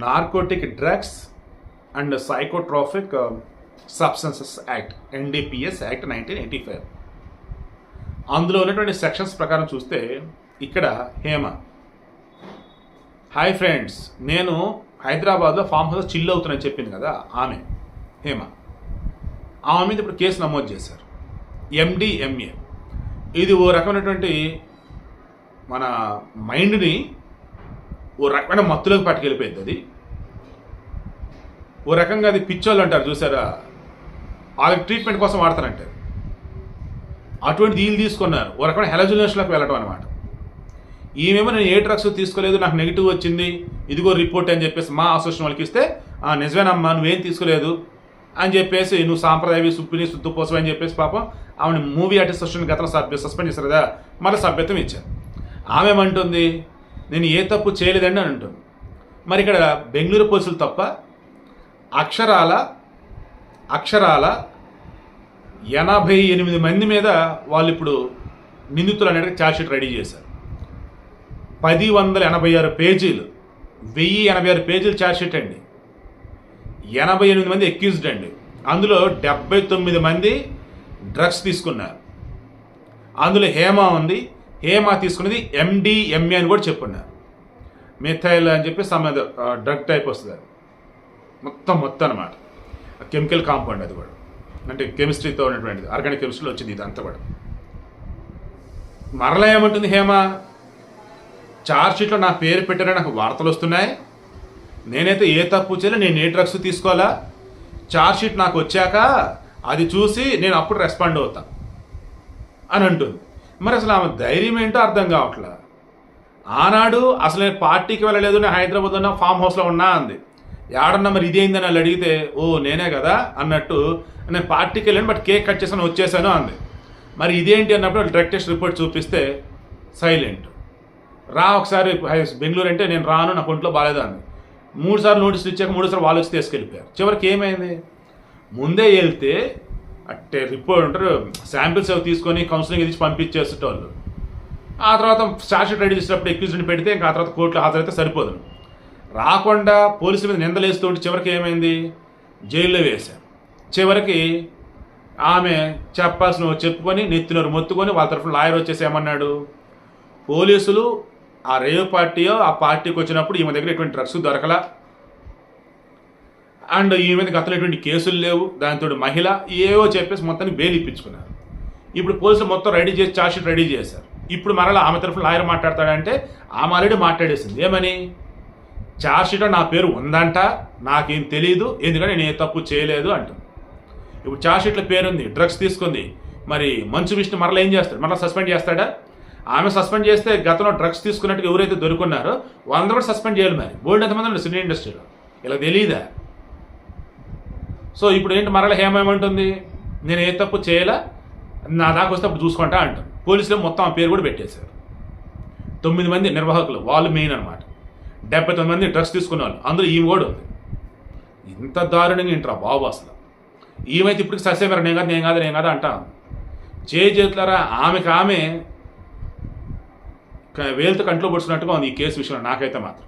Narcotic drugs and psychotropic substances act NDPS act nineteen eighty five అందులో ఉన్నటువంటి sections ప్రకారం చూస్తే ఇక్కడ హేమ. హాయ్ ఫ్రెండ్స్ నేను హైదరాబాద్లో ఫామ్ హౌస్ చిల్ అవుతున్నానని చెప్పింది కదా ఆమె హేమ. ఆమె మీద ఇప్పుడు కేసు నమోదు చేశారు. ఎండిఎంఏ ఇది ఓ రకమైనటువంటి మన మైండ్ని ఓ రకమైన మత్తులోకి పట్టుకెళ్ళిపోయింది అది. ఓ రకంగా అది పిచ్చోళ్ళు అంటారు చూసారా? వాళ్ళకి ట్రీట్మెంట్ కోసం వాడతానంటారు అటువంటి డీల్ తీసుకున్నారు. ఓ రకమైన హెలజులేషన్లోకి వెళ్ళడం అనమాట ఈమెమో నేను ఏ డ్రగ్స్ తీసుకోలేదు నాకు నెగిటివ్ వచ్చింది ఇదిగో రిపోర్ట్ అని చెప్పేసి మా అసోసియేషన్ వాళ్ళకి ఇస్తే నిజమేనమ్మా నువ్వేం తీసుకోలేదు అని చెప్పేసి నువ్వు సాంప్రదాయ సుప్పిని సుత్తుపోసం అని చెప్పేసి పాపం ఆమె మూవీ ఆర్టిస్ట్ అసోసియేషన్ గతంలో సభ్య సస్పెండ్ చేశారు కదా మళ్ళీ సభ్యత్వం ఇచ్చారు. ఆమె ఏమంటుంది? నేను ఏ తప్పు చేయలేదండి అని అంటుంది. మరి ఇక్కడ బెంగళూరు పోలీసులు తప్ప అక్షరాల అక్షరాల ఎనభై ఎనిమిది మంది మీద వాళ్ళు ఇప్పుడు నిందితులు అనేది ఛార్జ్షీట్ రెడీ చేశారు. పది వందల ఎనభై ఆరు పేజీలు వెయ్యి ఎనభై ఆరు పేజీలు ఛార్జ్షీట్ అండి. ఎనభై ఎనిమిది మంది ఎక్యూజ్డ్ అండి. అందులో డెబ్బై తొమ్మిది మంది డ్రగ్స్ తీసుకున్నారు. అందులో హేమ ఉంది హేమ తీసుకున్నది? ఎండిఎంఏ అని కూడా చెప్పున్నారు మిథైల్ అని చెప్పి సమ్ డ్రగ్ టైప్ వస్తుంది అది. మొత్తం మొత్తం అనమాట కెమికల్ కాంపౌండ్ అది కూడా. అంటే కెమిస్ట్రీతో ఉన్నటువంటిది ఆర్గానిక్ కెమిస్ట్రీలో వచ్చింది ఇదంతా కూడా. మరలా ఏమంటుంది హేమ? చార్జ్ షీట్లో నా పేరు పెట్టారని నాకు వార్తలు వస్తున్నాయి. నేనైతే ఏ తప్పు చేయలే నేను ఏ డ్రగ్స్ తీసుకోవాలా? చార్జ్ షీట్ నాకు వచ్చాక అది చూసి నేను అప్పుడు రెస్పాండ్ అవుతాను అని అంటుంది. మరి అసలు ఆమె ధైర్యం ఏంటో అర్థం కావట్లేదు ఆనాడు అసలు నేను పార్టీకి వెళ్ళలేదు నేను హైదరాబాద్ ఉన్న ఫామ్ హౌస్లో ఉన్నా అంది. ఏడన్నా మరి ఇదేందని వాళ్ళు అడిగితే ఓ నేనే కదా అన్నట్టు నేను పార్టీకి వెళ్ళాను బట్ కేక్ కట్ చేసాను వచ్చేసాను అంది. మరి ఇదేంటి అన్నప్పుడు డ్రగ్ టెస్ట్ రిపోర్ట్ చూపిస్తే సైలెంట్. రా ఒకసారి హై- బెంగళూరు అంటే నేను రాను నాకు ఒంట్లో బాగాలేదు అంది. మూడు సార్లు నోటీసులు ఇచ్చాక మూడు సార్లు వాళ్ళు వచ్చి తీసుకెళ్ళిపోయారు. చివరికి ఏమైంది? ముందే వెళ్తే అంటే రిపోర్ట్ ఉంటారు శాంపిల్స్ అవి తీసుకొని కౌన్సిలింగ్ ఇచ్చి పంపించేసేటోళ్ళు. ఆ తర్వాత స్టాచ్యూట్ రెడీ చేసేటప్పుడు ఎక్యూజ్ని పెడితే ఇంకా ఆ తర్వాత కోర్టులో హాజరైతే సరిపోదు. రాకుండా పోలీసుల మీద నిందలేస్తూ ఉంటే చివరికి ఏమైంది? జైల్లో వేశారు. చివరికి ఆమె చెప్పాల్సిన చెప్పుకొని నెత్తినోరు మొత్తుకొని వాళ్ళ తరఫున లాయర్ వచ్చేసి ఏమన్నాడు? పోలీసులు ఆ రేవ్ పార్టీయో ఆ పార్టీకి వచ్చినప్పుడు ఈమె దగ్గర ఎటువంటి డ్రగ్స్ దొరకలా? అండ్ ఈ మీద గతంలో ఎటువంటి కేసులు లేవు. దాంతో మహిళ ఏవో చెప్పేసి మొత్తాన్ని బెయిల్ ఇప్పించుకున్నారు. ఇప్పుడు పోలీసులు మొత్తం రెడీ చేసి చార్జ్షీట్ రెడీ చేశారు. ఇప్పుడు మరలా ఆమె తరఫున లాయర్ మాట్లాడతాడంటే ఆమె ఆల్రెడీ మాట్లాడేసింది. ఏమని? చార్జ్షీట్లో నా పేరు ఉందంట నాకేం తెలియదు ఎందుకంటే నేను ఏ తప్పు చేయలేదు అంటుంది. ఇప్పుడు చార్జ్షీట్లో పేరుంది డ్రగ్స్ తీసుకుంది. మరి మంచు విష్ణు మరలా ఏం చేస్తాడు? మరలా సస్పెండ్ చేస్తాడా? ఆమె సస్పెండ్ చేస్తే గతంలో డ్రగ్స్ తీసుకున్నట్టుగా ఎవరైతే దొరుకున్నారో వాళ్ళందరూ కూడా సస్పెండ్ చేయాలి మరి. బోల్డ్ ఎంతమంది ఉన్నారు సినీ ఇండస్ట్రీలో? ఇలా తెలియదా సో ఇప్పుడు ఏంటి మరలా హేమేమంటుంది? నేను ఏ తప్పు చేయలే నా దాకా వస్తే అప్పుడు చూసుకుంటా అంటాను పోలీసులు మొత్తం ఆ పేరు కూడా పెట్టేశారు. తొమ్మిది మంది నిర్వాహకులు వాళ్ళు మెయిన్ అనమాట డెబ్బై తొమ్మిది మంది డ్రగ్స్ తీసుకున్న వాళ్ళు అందులో ఈమె కూడా ఉంది. ఇంత దారుణంగా ఇంటరా బాబు అసలు? ఈమైతే ఇప్పటికి సస్యమేర నేను కాదు నేను కాదు నేను కాదు అంటా చే చేతులారా ఆమెకు ఆమె వేలుతో కంట్లో పొడుచున్నట్టుగా ఉంది ఈ కేసు విషయంలో నాకైతే మాత్రం.